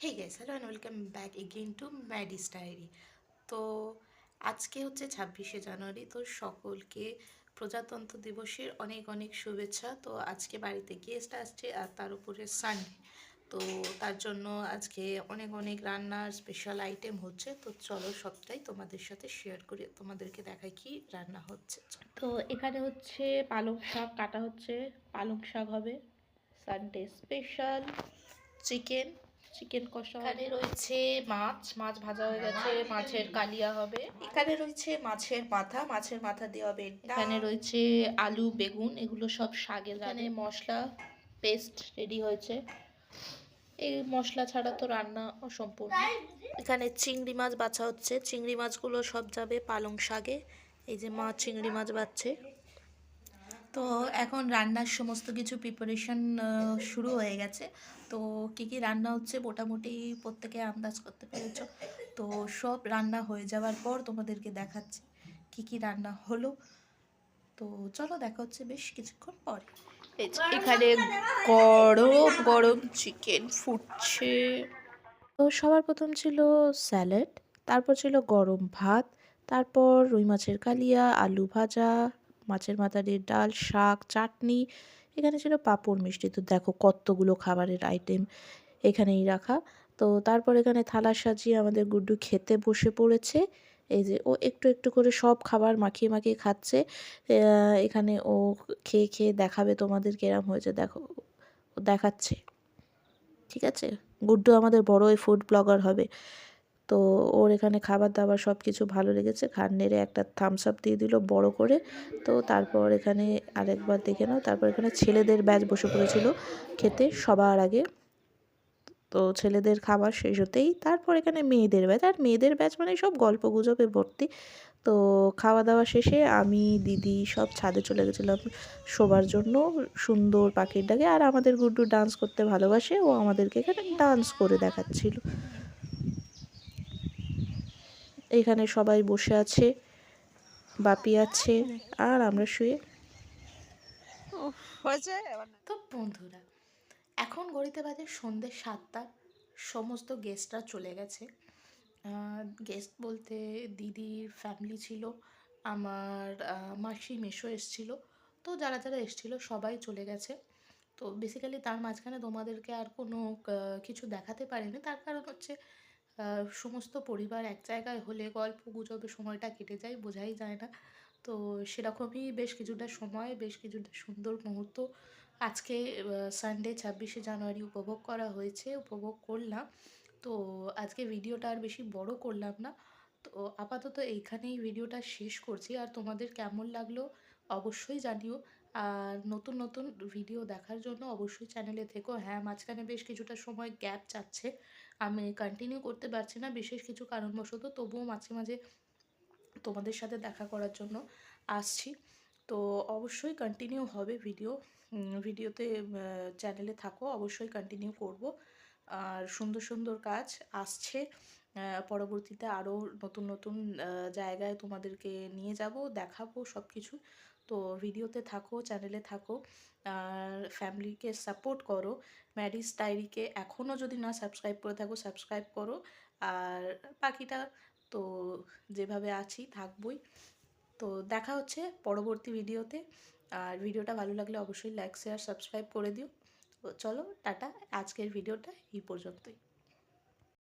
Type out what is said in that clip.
Hey guys hello and welcome back again to Maddy's diary তো আজকে হচ্ছে ছাব্বিশে জানুয়ারি, তো সকলকে প্রজাতন্ত্র দিবসের অনেক অনেক শুভেচ্ছা। তো আজকে বাড়িতে গেস্ট আসছে আর তার উপরে সানডে তো তার জন্য আজকে অনেক অনেক রান্নার স্পেশাল আইটেম হচ্ছে। তো চলো সবটাই তোমাদের সাথে শেয়ার করি, তোমাদেরকে দেখাই কি রান্না হচ্ছে। তো এখানে হচ্ছে পালং শাক কাটা হচ্ছে। পালং শাক হবে। সানডে স্পেশাল চিকেন চিকেন কষা এখানে রয়েছে মাছ মাছ ভাজা হয়ে গেছে মাছের কালিয়া হবে। এখানে রয়েছে মাছের মাথা মাছের মাথা দিয়ে হবে এখানে রয়েছে আলু বেগুন এগুলো সব শাকের এখানে মশলা পেস্ট রেডি হয়েছে। এই মশলা ছাড়া তো রান্না অসম্পূর্ণ। এখানে চিংড়ি মাছ বাছা হচ্ছে। চিংড়ি মাছগুলো সব যাবে পালং শাকে। এই যে মা চিংড়ি মাছ বাচ্ছে। তো এখন রান্নার সমস্ত কিছু প্রিপারেশন শুরু হয়ে গেছে। তো কী কী রান্না হচ্ছে মোটামুটি প্রত্যেকে আন্দাজ করতে পেরেছ। তো সব রান্না হয়ে যাওয়ার পর তোমাদেরকে দেখাচ্ছি কী কী রান্না হলো। তো চলো দেখা হচ্ছে বেশ কিছুক্ষণ পরে। এখানে গরম গরম চিকেন ফুটছে। তো সবার প্রথম ছিল স্যালাড তারপর ছিল গরম ভাত তারপর রুই মাছের কালিয়া আলু ভাজা মাছের মাথা দিয়ে ডাল, শাক, চাটনি, এখানে ছিল পাঁপড় মিষ্টি। তো দেখো কতগুলো খাবারের আইটেম এখানেই রাখা। তো তারপর এখানে থালা সাজিয়ে আমাদের গুড্ডু খেতে বসে পড়েছে। এই যে ও একটু একটু করে সব খাবার মাখিয়ে মাখিয়ে খাচ্ছে। এখানে ও খেয়ে খেয়ে দেখাবে তোমাদের কেরাম হয়েছে। দেখো, দেখাচ্ছে। ঠিক আছে? গুড্ডু আমাদের বড় ফুড ব্লগার হবে। তো ওর এখানে খাবার দাবার সব কিছু ভালো লেগেছে। খান নেড়ে একটা থামস আপ দিয়ে দিল বড় করে। তো তারপর এখানে আরেকবার দেখে নাও। তারপর এখানে ছেলেদের ব্যাচ বসে পড়েছিল খেতে সবার আগে। তো ছেলেদের খাবার শেষ হতেই তারপর এখানে মেয়েদের ব্যাচ আর মেয়েদের ব্যাচ মানে সব গল্প গুজবে ভর্তি। তো খাওয়া দাওয়া শেষে আমি, দিদি সব ছাদে চলে গেছিলাম শোবার জন্য সুন্দর পাখির ডাকে। আর আমাদের গুড্ডু ডান্স করতে ভালোবাসে। ও আমাদেরকে এখানে ডান্স করে দেখাচ্ছিল। এখানে সবাই বসে আছে বাপি আছে আর আমরা শুয়ে। তো বন্ধুরা এখন ঘড়িতে বাজে সন্ধ্যে সাতটা সমস্ত গেস্টরা চলে গেছে। গেস্ট বলতে দিদির ফ্যামিলি ছিল আমার মাসি মেশো এসছিল তো যারা যারা এসছিল সবাই চলে গেছে। তো বেসিক্যালি তার মাঝখানে তোমাদেরকে আর কোনো কিছু দেখাতে পারিনি তার কারণ হচ্ছে সমস্ত পরিবার এক জায়গায় হলে গল্প গুজবে সময়টা কেটে যায়, বোঝাই যায় না। তো সেরকমই বেশ কিছুটা সময়, বেশ কিছুটা সুন্দর মুহূর্ত আজকে সানডে ছাব্বিশে জানুয়ারি উপভোগ করা হয়েছে, উপভোগ করলাম। তো আজকে ভিডিওটা আর বেশি বড় করলাম না। তো আপাতত এইখানেই ভিডিওটা শেষ করছি। আর তোমাদের কেমন লাগল অবশ্যই জানিও। আর নতুন নতুন ভিডিও দেখার জন্য অবশ্যই চ্যানেলে থেকো। হ্যাঁ মাঝখানে বেশ কিছুটা সময় গ্যাপ যাচ্ছে। আমি কন্টিনিউ করতে পারছি না। বিশেষ কিছু কারণবশত তবুও মাঝে মাঝে তোমাদের সাথে দেখা করার জন্য আসছি। তো অবশ্যই কন্টিনিউ হবে ভিডিও ভিডিওতে চ্যানেলে থাকো, অবশ্যই কন্টিনিউ করব। আর সুন্দর সুন্দর কাজ আসছে। পরবর্তীতে আরও নতুন নতুন জায়গায় তোমাদেরকে নিয়ে যাব, দেখাবো সব কিছু তো ভিডিওতে থাকো, চ্যানেলে থাকো, আর ফ্যামিলিকে সাপোর্ট করো। ম্যারিজ ডায়েরিকে এখনও যদি না সাবস্ক্রাইব করে থাকো, সাবস্ক্রাইব করো। আর বাকিটা তো যেভাবে আছি, থাকবই। তো দেখা হচ্ছে পরবর্তী ভিডিওতে। আর ভিডিওটা ভালো লাগলে অবশ্যই লাইক, শেয়ার, সাবস্ক্রাইব করে দিও। চলো, টাটা। আজকের ভিডিওটা এই পর্যন্তই।